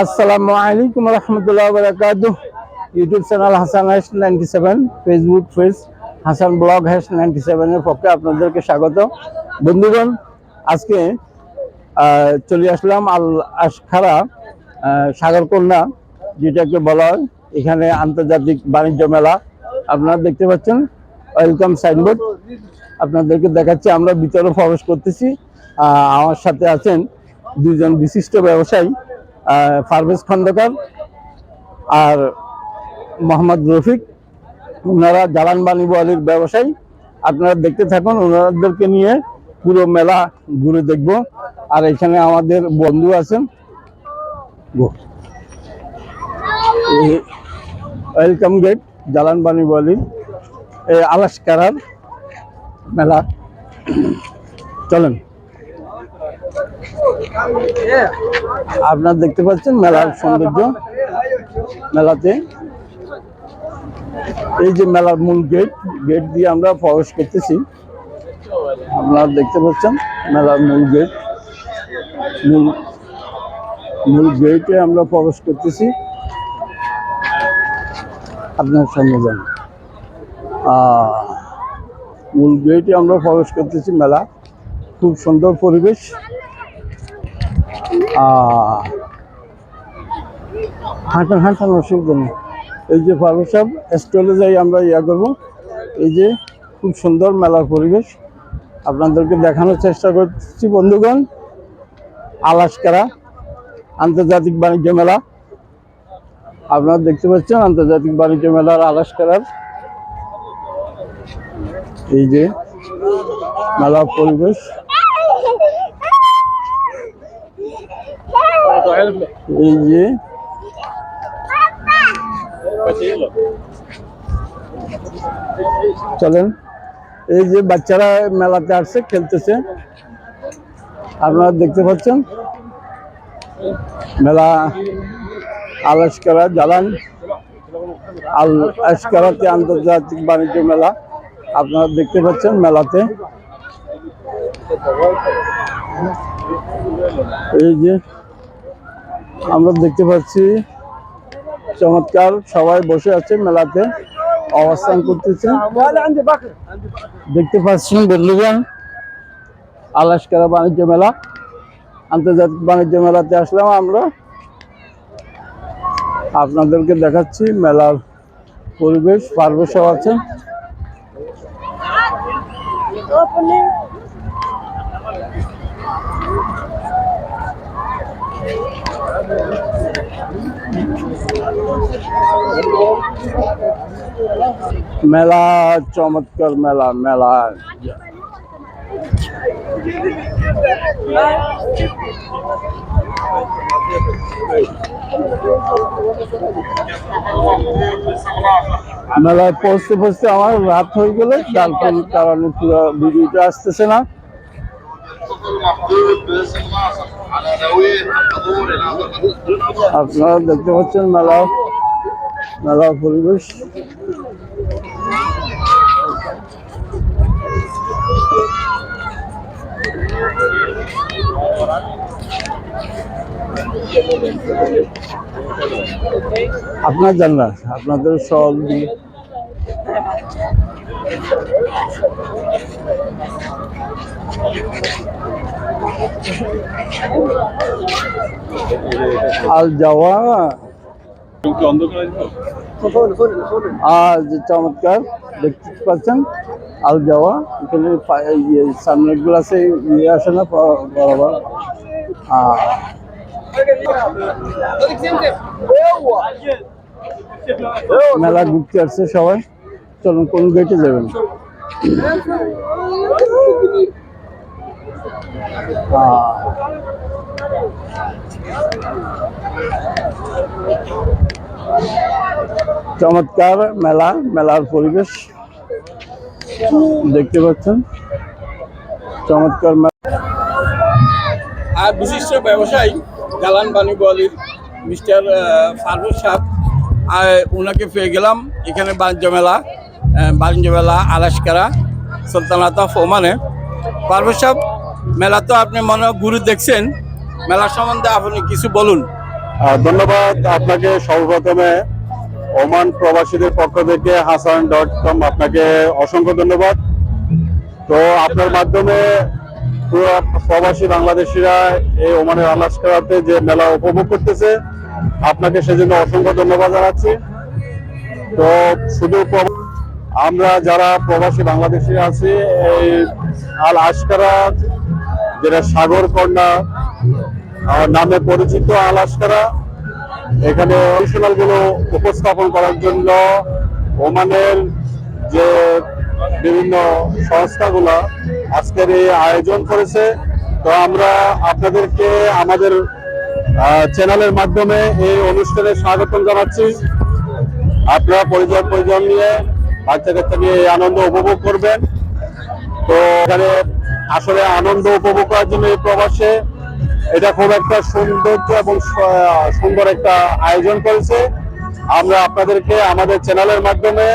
আসসালামু আলাইকুম রহমতুল্লাহ বরকাত YouTube channel Hasan hash ninety seven, Facebook page Hasan blog hash ninety সেভেনের পক্ষে আপনাদেরকে স্বাগত। বন্ধুগণ, আজকে চলে আসলাম আল আশখারা সাগরকন্যা, যেটাকে বলা হয় এখানে আন্তর্জাতিক বাণিজ্য মেলা। আপনারা দেখতে পাচ্ছেন, ওয়েলকাম সাইনবোর্ড। আপনাদেরকে দেখাচ্ছি, আমরা ভিতরে প্রবেশ করতেছি। আমার সাথে আছেন দুজন বিশিষ্ট ব্যবসায়ী আহ, পারভেজ খন্দকার আর মোহাম্মদ রফিক। ওনারা জালান বাণিবালির ব্যবসায়ী। আপনারা দেখতে থাকুন ওনাদেরকে নিয়ে পুরো মেলা ঘুরে দেখব। আর এখানে আমাদের বন্ধু আছেন। ওয়েলকাম গেট জালান বাণিবালির আলাসকারার মেলা। চলেন। আপনারা দেখতে পাচ্ছেন মেলার সৌন্দর্য মেলাতে। এই যে মেলার মূল গেট গেট দিয়ে আমরা প্রবেশ করতেছি। আপনারা দেখতে পাচ্ছেন মেলার মূল গেট। মূল মূল গেটে আমরা প্রবেশ করতেছি। আপনার সামনে যান। মূল গেটে আমরা প্রবেশ করতেছি মেলা। খুব সুন্দর পরিবেশ। হাঁটান হাঁটান অসুবিধা নেই। এই যে ফারুক সাহেব স্টলে যাই আমরা ইয়া করব। এই যে খুব সুন্দর মেলার পরিবেশ। আপনাদেরকে দেখানোর চেষ্টা করছি, বন্ধুগণ। আলাসকারা আন্তর্জাতিক বাণিজ্য মেলা। আপনারা দেখতে পাচ্ছেন আন্তর্জাতিক বাণিজ্য মেলার আলাসকারার। এই যে মেলার পরিবেশ। এই যে। চলেন। এই যে বাচ্চারা মেলাতে আসছে, খেলতেছে। আপনারা দেখতে পাচ্ছেন? মেলা আল আলাসকারা জালান। আল আশকারাতে আন্তর্জাতিক বাণিজ্য মেলা। আপনারা দেখতে পাচ্ছেন মেলাতে। এই যে আমরা দেখতে পাচ্ছি, চমৎকার, সবাই বসে আছে মেলাতে, অবস্থান করতেছে। দেখতে পাচ্ছেন বন্ধুগণ, আলাসকারা বাণিজ্য মেলা, আন্তর্জাতিক বাণিজ্য মেলাতে আসলাম আমরা। আপনাদেরকে দেখাচ্ছি মেলার পরিবেশ পারবেশও আছে। মেলা চমৎকার মেলা মেলা মেলায় পৌঁছতে পৌঁছতে আমার রাত হয়ে গেলে তার কোন কারণে পুরো ভিডিওটা আসতেছে না। আপনারা দেখতে পাচ্ছেন মেলা মেলার পরিবেশ। আপনার জান না আপনাদের সব আল যাওয়া আর যে চমৎকার দেখতে পাচ্ছেন? আল যাওয়া এখানে ইয়ে সামনের গ্লাসে ইয়ে আসে না বরাবর? মেলা ঘুরতে আসছে সবাই। চলুন, কোন গেটে যাবেন? চমৎকার মেলা, মেলার পরিবেশ। দেখতে পাচ্ছেন? চমৎকার মেলা আর বিশিষ্ট ব্যবসায়ী গালান বাণী বলির মিস্টার ফারুক সাহ আর ওনাকে পেয়ে গেলাম এখানে বাণিজ্য মেলা। আহ, বাণিজ্য মেলা আলাসকারা সুলতানাত ওমানে। পারভেজ সাহেব মেলা তো আপনি মনে ঘুরে দেখছেন। মেলা সম্বন্ধে আপনি কিছু বলুন। ধন্যবাদ আপনাকে সর্বপ্রথমে ওমান প্রবাসীদের পক্ষ থেকে হাসান ডট কম আপনাকে অসংখ্য ধন্যবাদ। তো আপনার মাধ্যমে পুরো প্রবাসী বাংলাদেশিরা এই ওমানের আলাস্কারাতে যে মেলা উপভোগ করতেছে আপনাকে সেজন্য অসংখ্য ধন্যবাদ জানাচ্ছি। তো শুধু আমরা যারা প্রবাসী বাংলাদেশে আছি, এই আল আশকারা, যেটা সাগর কন্যা নামে পরিচিত আল আশকারা, এখানে গুলো উপস্থাপন করার জন্য ওমানের যে বিভিন্ন সংস্থাগুলো আজকের এই আয়োজন করেছে। তো আমরা আপনাদেরকে আমাদের চ্যানেলের মাধ্যমে এই অনুষ্ঠানে স্বাগতম জানাচ্ছি। আপনারা পরিবার পরিজন নিয়ে বাচ্চা কাচ্চা নিয়ে এই আনন্দ উপভোগ করবেন। তো এখানে আসলে আনন্দ উপভোগ করার জন্য এই প্রবাসে এটা খুব একটা সৌন্দর্য এবং সুন্দর একটা আয়োজন করেছে। আমরা আপনাদেরকে আমাদের চ্যানেলের মাধ্যমে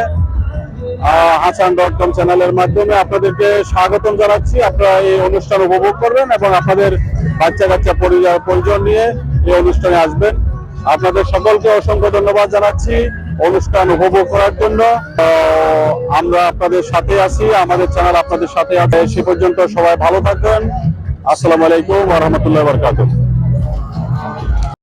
হাসান ডট কম চ্যানেলের মাধ্যমে আপনাদেরকে স্বাগতম জানাচ্ছি। আপনারা এই অনুষ্ঠান উপভোগ করবেন এবং আপনাদের বাচ্চা কাচ্চা পরিবার পরিজন নিয়ে এই অনুষ্ঠানে আসবেন। আপনাদের সকলকে অসংখ্য ধন্যবাদ জানাচ্ছি। অনুষ্ঠান উপভোগ করার জন্য। আমরা আপনাদের সাথে আছি, আমাদের চ্যানেল আপনাদের সাথে আছে। সে পর্যন্ত সবাই ভালো থাকবেন। আসসালামু আলাইকুম রহমতুল্লাহ বারাকাতুহু।